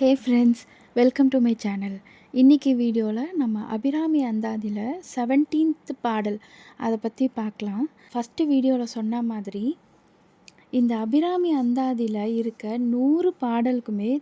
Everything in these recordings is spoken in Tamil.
Hey friends welcome to my channel இன்றைக்கி வீடியோவில் நம்ம அபிராமி அந்தாதியில் செவன்டீன்த் பாடல் அதை பற்றி பார்க்கலாம் ஃபஸ்ட்டு வீடியோவில் சொன்ன மாதிரி இந்த அபிராமி அந்தாதியில் இருக்க நூறு பாடலுக்குமே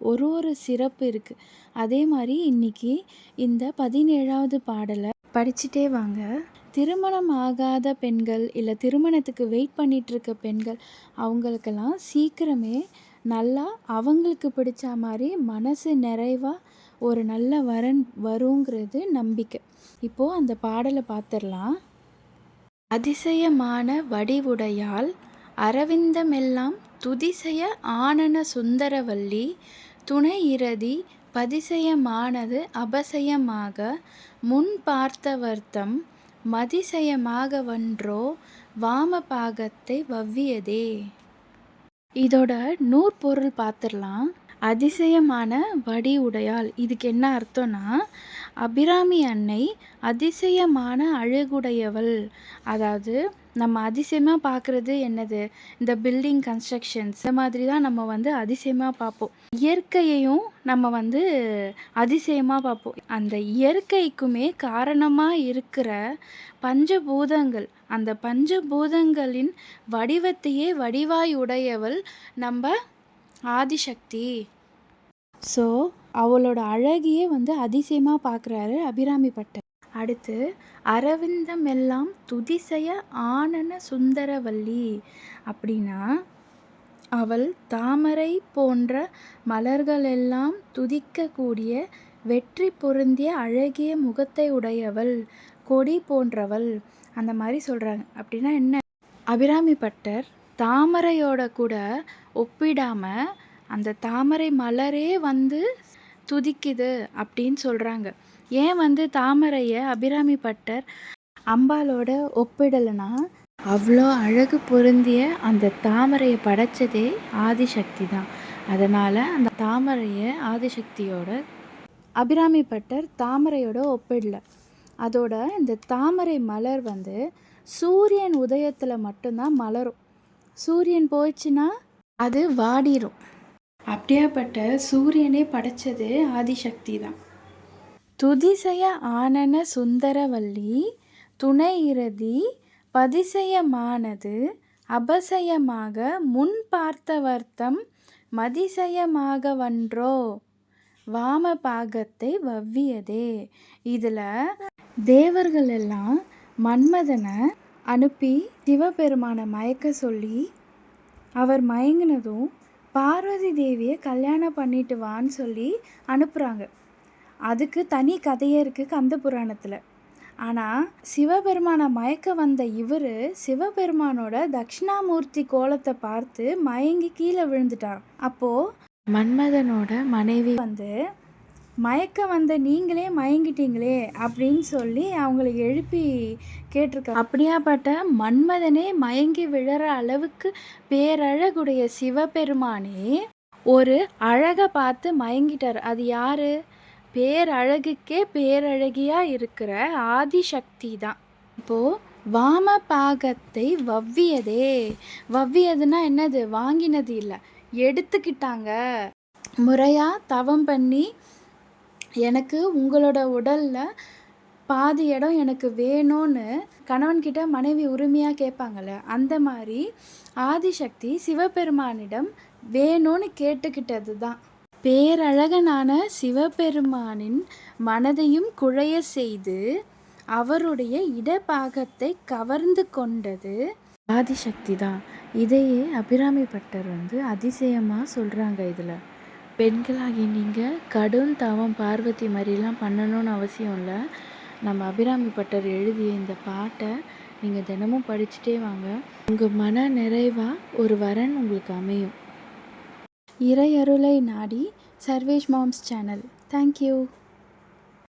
ஒரு ஒரு சிறப்பு இருக்குது அதே மாதிரி இன்றைக்கி இந்த பதினேழாவது பாடலை படிச்சுட்டே வாங்க. திருமணம் ஆகாத பெண்கள் இல்லை திருமணத்துக்கு வெயிட் பண்ணிகிட்ருக்க பெண்கள் அவங்களுக்கெல்லாம் சீக்கிரமே நல்லா அவங்களுக்கு பிடிச்ச மாதிரி மனசு நிறைவாக ஒரு நல்ல வரன் வருங்கிறது நம்பிக்கை. இப்போது அந்த பாடலை பார்த்துடலாம். அதிசயமான வடிவுடையால் அரவிந்தமெல்லாம் துதிசய ஆனன சுந்தரவல்லி துணை இரதி பதிசயமானது அபசயமாக முன் பார்த்தவர்த்தம் மதிசயமாகவன்றோ வாமபாகத்தை வவ்வியதே. இதோட நூற்பொருள் பார்த்துடலாம் அதிசயமான வடி உடையாள் இதுக்கு என்ன அர்த்தம்னா அபிராமி அன்னை அதிசயமான அழகுடையவள். அதாவது நம்ம அதிசயமாக பார்க்குறது என்னது? இந்த பில்டிங் கன்ஸ்ட்ரக்ஷன்ஸ் இந்த மாதிரி தான் நம்ம வந்து அதிசயமாக பார்ப்போம். இயற்கையையும் நம்ம வந்து அதிசயமாக பார்ப்போம். அந்த இயற்கைக்குமே காரணமாக இருக்கிற பஞ்சபூதங்கள் அந்த பஞ்சபூதங்களின் வடிவத்தையே வடிவாய் உடையவள் நம்ம ஆதிசக்தி. ஸோ அவளோட அழகியே வந்து அதிசயமாக பார்க்குறாரு அபிராமி பட்டர். அடுத்து அரவிந்தம் எல்லாம் துதிசய ஆனன சுந்தரவல்லி அப்படின்னா அவள் தாமரை போன்ற மலர்களெல்லாம் துதிக்கக்கூடிய வெற்றி பொருந்திய அழகிய முகத்தை உடையவள் கொடி போன்றவள் அந்த மாதிரி சொல்கிறாங்க அப்படின்னா என்ன? அபிராமி பட்டர் தாமரையோட கூட ஒப்பிடாமல் அந்த தாமரை மலரே வந்து துதிக்குது அப்படின்னு சொல்கிறாங்க ஏன் வந்து தாமரையை அபிராமி பட்டர் அம்பாலோட ஒப்பிடலைன்னா அவ்வளோ அழகு பொருந்திய அந்த தாமரையை படைச்சதே ஆதிசக்தி தான். அதனால் அந்த தாமரையை ஆதிசக்தியோட அபிராமி பட்டர் தாமரையோட ஒப்பிடல. அதோட இந்த தாமரை மலர் வந்து சூரியன் உதயத்தில் மட்டும்தான் மலரும். சூரியன் போயிடுச்சுன்னா அது வாடிரும். அப்படியாப்பட்ட சூரியனே படைச்சது ஆதிசக்தி தான் துதிசய ஆனன சுந்தரவல்லி துணை இறுதி பதிசயமானது அபசயமாக முன் பார்த்தவர்த்தம் மதிசயமாகவன்றோ? வாம பாகத்தை வவ்வியதே. இதில் தேவர்கள் எல்லாம் மன்மதனை அனுப்பி சிவபெருமானை மயக்க சொல்லி அவர் மயங்கினதும் பார்வதி தேவியை கல்யாணம் பண்ணிட்டு வான்னு சொல்லி அனுப்புகிறாங்க அதுக்கு தனி கதையே இருக்குது கந்த புராணத்தில். ஆனால் சிவபெருமானை மயக்க வந்த இவர் சிவபெருமானோட தட்சிணாமூர்த்தி கோலத்தை பார்த்து மயங்கி கீழே விழுந்துட்டார். அப்போது மன்மதனோட மனைவி வந்து மயக்க வந்த நீங்களே மயங்கிட்டீங்களே அப்படின்னு சொல்லி அவங்கள எழுப்பி கேட்டிருக்க அப்படியாப்பட்ட மன்மதனே மயங்கி விழற அளவுக்கு பேரழகுடைய சிவபெருமானே ஒரு அழகை பார்த்து மயங்கிட்டார். அது யாரு? பேரழகுக்கே பேரழகியாக இருக்கிற ஆதிசக்தி தான் இப்போது வாம பாகத்தை வவ்வியதே. வவ்வியதுன்னா என்னது? வாங்கினது இல்லை. எடுத்துக்கிட்டாங்க. முறையாக தவம் பண்ணி எனக்கு உங்களோட உடலில் பாதி இடம் எனக்கு வேணும்னு கணவன்கிட்ட மனைவி உரிமையாக கேட்பாங்கள்ல அந்த மாதிரி ஆதிசக்தி சிவபெருமானிடம் வேணும்னு கேட்டுக்கிட்டது தான் பேரழகனான சிவபெருமானின் மனதையும் குழைய செய்து அவருடைய இடப்பாகத்தை கவர்ந்து கொண்டது ஆதிசக்தி தான். இதையே அபிராமி பட்டர் வந்து அதிசயமாக சொல்கிறாங்க இதில். பெண்களாகி நீங்கள் கடும் தவம் பார்வதி மாதிரிலாம் பண்ணணும்னு அவசியம் இல்லை. நம்ம அபிராமி பட்டர் எழுதிய இந்த பாட்டை நீங்கள் தினமும் படிச்சுட்டே வாங்க. உங்கள் மன நிறைவாக ஒரு வரன் உங்களுக்கு அமையும். இறையருளை நாடி சர்வேஷ் மாம்ஸ் சேனல். தேங்க்யூ